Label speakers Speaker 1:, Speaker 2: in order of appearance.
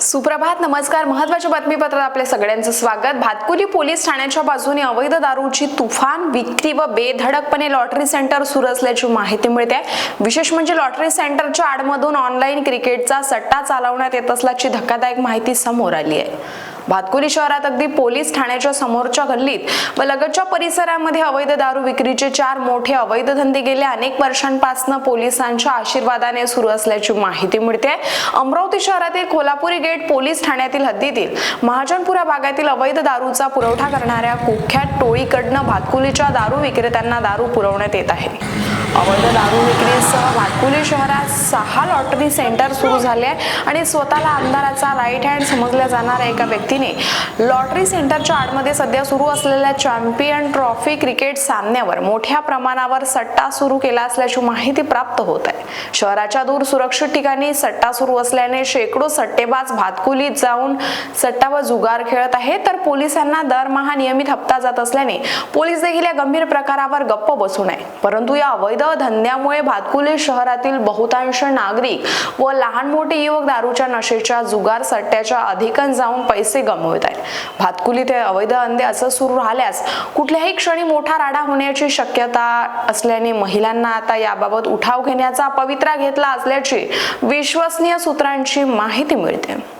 Speaker 1: सुप्रभात नमस्कार. महत्त्वाच्या बातमीपत्रात आपल्या सगळ्यांचं स्वागत. भातकुली पोलीस ठाण्याच्या बाजूने अवैध दारूची तुफान विक्री व बेधडकपणे लॉटरी सेंटर सुरू असल्याची माहिती मिळते. विशेष म्हणजे लॉटरी सेंटरच्या आडमधून ऑनलाईन क्रिकेटचा सट्टा चालवण्यात येत असल्याची धक्कादायक माहिती समोर आली आहे. भातकुली शहरात अगदी पोलीस ठाण्याच्या समोरच्या गल्लीत व लगतच्या परिसरामध्ये अवैध दारू विक्रीचे चार मोठे अवैध धंदे गेल्या अनेक वर्षांपासून पोलिसांच्या आशीर्वादाने सुरू असल्याची माहिती मिळते. अमरावती शहरातील कोल्हापुरी गेट पोलीस ठाण्यातील हद्दीतील महाजनपुरा भागातील अवैध दारूचा पुरवठा करणाऱ्या कुख्यात टोळीकडनं भातकुलीच्या दारू विक्रेत्यांना दारू पुरवण्यात येत आहे. अवैध दारू विक्रीसह भातकुली शहरात सहा लॉटरी सेंटर सुरू झाले आहे आणि स्वतःला आमदाराचा राईट हँड समजल्या जाणाऱ्या एका व्यक्ती वतीने लॉटरी सेंटरच्या आडमध्ये सध्या सुरू असलेल्या चॅम्पियन ट्रॉफी क्रिकेट सामन्यावर मोठ्या प्रमाणावर सट्टा सुरू केला असल्याची माहिती प्राप्त होत आहे. शहराच्या दूर सुरक्षित ठिकाणी सट्टा सुरू असल्याने शेकडो सट्टेबाज भातकुलीत जाऊन सट्टा व जुगार खेळत आहे तर पोलिसांना दरमहा नियमित हप्ता जात असल्याने पोलीस देखील या गंभीर प्रकारावर गप्प बसू नये परंतु या अवैध धंद्यामुळे भातकुली शहरातील बहुतांश नागरिक व लहान मोठे युवक दारूच्या नशेच्या जुगार सट्ट्याच्या अधिकन जाऊन पैसे गमवत आहेत. भातकुली ते अवैध धंदे असं सुरू राहिल्यास कुठल्याही क्षणी मोठा राडा होण्याची शक्यता असल्याने महिलांना आता याबाबत उठाव घेण्याचा पवित्रा घेतला असल्याची विश्वसनीय सूत्रांची माहिती मिळते.